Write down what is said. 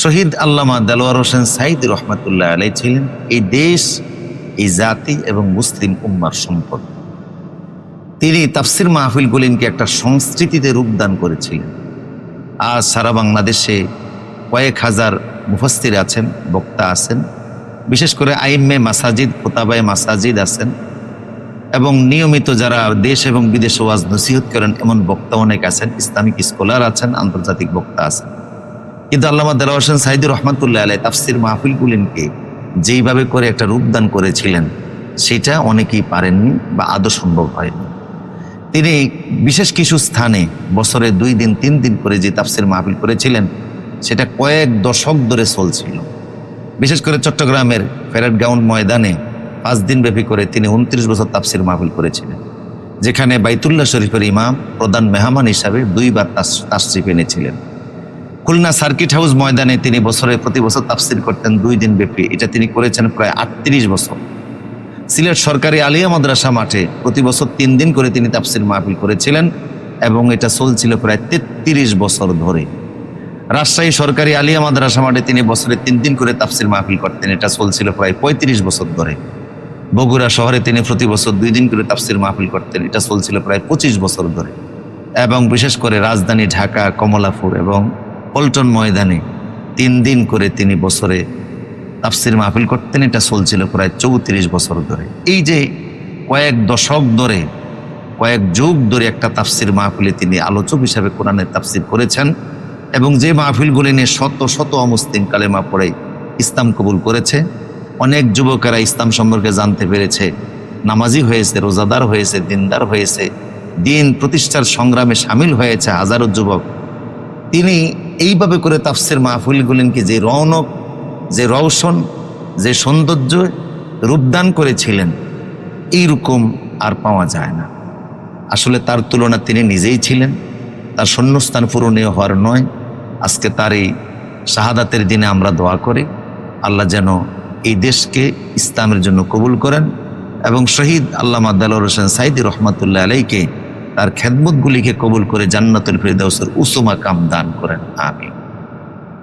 শহীদ আল্লামা দেলোয়ার হোসেন সাইদ রহমতুল্লাহ আলাই ছিলেন এই দেশ, এই জাতি এবং মুসলিম উম্মার সম্পদ। তিনি তাফসির মাহফিল মাহফিলগুলিনকে একটা সংস্কৃতিতে রূপদান করেছিলেন। আজ সারা বাংলাদেশে কয়েক হাজার মুফাস্তির আছেন, বক্তা আছেন, বিশেষ করে আইম্মে মাসাজিদ কোতাবায় মাসাজিদ আছেন এবং নিয়মিত যারা দেশ এবং বিদেশে ওয়াজ নসিহত করেন, এমন বক্তা অনেক আছেন, ইসলামিক স্কলার আছেন, আন্তর্জাতিক বক্তা আছেন। কিন্তু আল্লামা দেলা হোসেন সাইদুর রহমতুল্লাহ আলাই তাফসির মাহফিলগুলিনকে যেইভাবে করে একটা রূপদান করেছিলেন, সেটা অনেকেই পারেননি বা আদৌ সম্ভব হয়নি। তিনি বিশেষ কিছু স্থানে বছরে দুই দিন, তিন দিন করে যে তাফসির মাহফিল করেছিলেন, সেটা কয়েক দশক ধরে চলছিল। বিশেষ করে চট্টগ্রামের ফেরাট গ্রাউন্ড ময়দানে পাঁচ দিন ব্যাপী করে তিনি উনত্রিশ বছর তাফসির মাহফিল করেছিলেন, যেখানে বাইতুল্লাহ শরীফের ইমাম প্রধান মেহমান হিসাবে দুইবার তাশরিফ এনেছিলেন। খুলনা সার্কিট হাউস ময়দানে তিনি বছরে প্রতি বছর তাফসির করতেন দুই দিন ব্যাপী। এটা তিনি করেছেন প্রায় আটত্রিশ বছর। সিলেট সরকারি আলিয়া মাদ্রাসা মাঠে প্রতি বছর তিন দিন করে তিনি তাফসির মাহফিল করেছিলেন এবং এটা চলছিল প্রায় তেত্রিশ বছর ধরে। রাজশাহী সরকারি আলিয়া মাদ্রাসা মাঠে তিনি বছরে তিন দিন করে তাফসির মাহফিল করতেন। এটা চলছিল প্রায় পঁয়ত্রিশ বছর ধরে। বগুড়া শহরে তিনি প্রতি বছর দুই দিন করে তাফসির মাহফিল করতেন। এটা চলছিল প্রায় পঁচিশ বছর ধরে। এবং বিশেষ করে রাজধানী ঢাকা, কমলাপুর এবং পল্টন ময়দানে তিন দিন করে তিনি বছরে তাফসির মাহফিল করতেন, এটা চলছিল প্রায় চৌত্রিশ বছর ধরে। এই যে কয়েক দশক ধরে, কয়েক যুগ ধরে একটা তাফসির মাহফিলে তিনি আলোচক হিসাবে কোরআনের তাফসির করেছেন এবং যে মাহফিলগুলি নিয়ে শত শত অমুসলিম কালেমা পড়ে ইসলাম কবুল করেছে, অনেক যুবকেরা ইসলাম সম্পর্কে জানতে পেরেছে, নামাজি হয়েছে, রোজাদার হয়েছে, দিনদার হয়েছে, দিন প্রতিষ্ঠার সংগ্রামে সামিল হয়েছে হাজারো যুবক। তিনি এইভাবে করে তাফসির মাহফিলগুলিনকে যে রৌনক, যে রৌশন যে সৌন্দর্য রূপদান করেছিলেন, এইরকম আর পাওয়া যায় না। আসলে তার তুলনা তিনি নিজেই ছিলেন। তার শূন্যস্থান পূরণীয় হওয়ার নয়। আজকে তার এই শাহাদাতের দিনে আমরা দোয়া করি, আল্লাহ যেন এই দেশকে ইসলামের জন্য কবুল করেন এবং শহীদ আল্লামা দালর হোসেন সাইদি রহমতুল্লাহ আলাইকে তার খেদমতগুলিকে কবুল করে জান্নাতুল ফিরদাউসের উসুমা কাম দান করেন আমি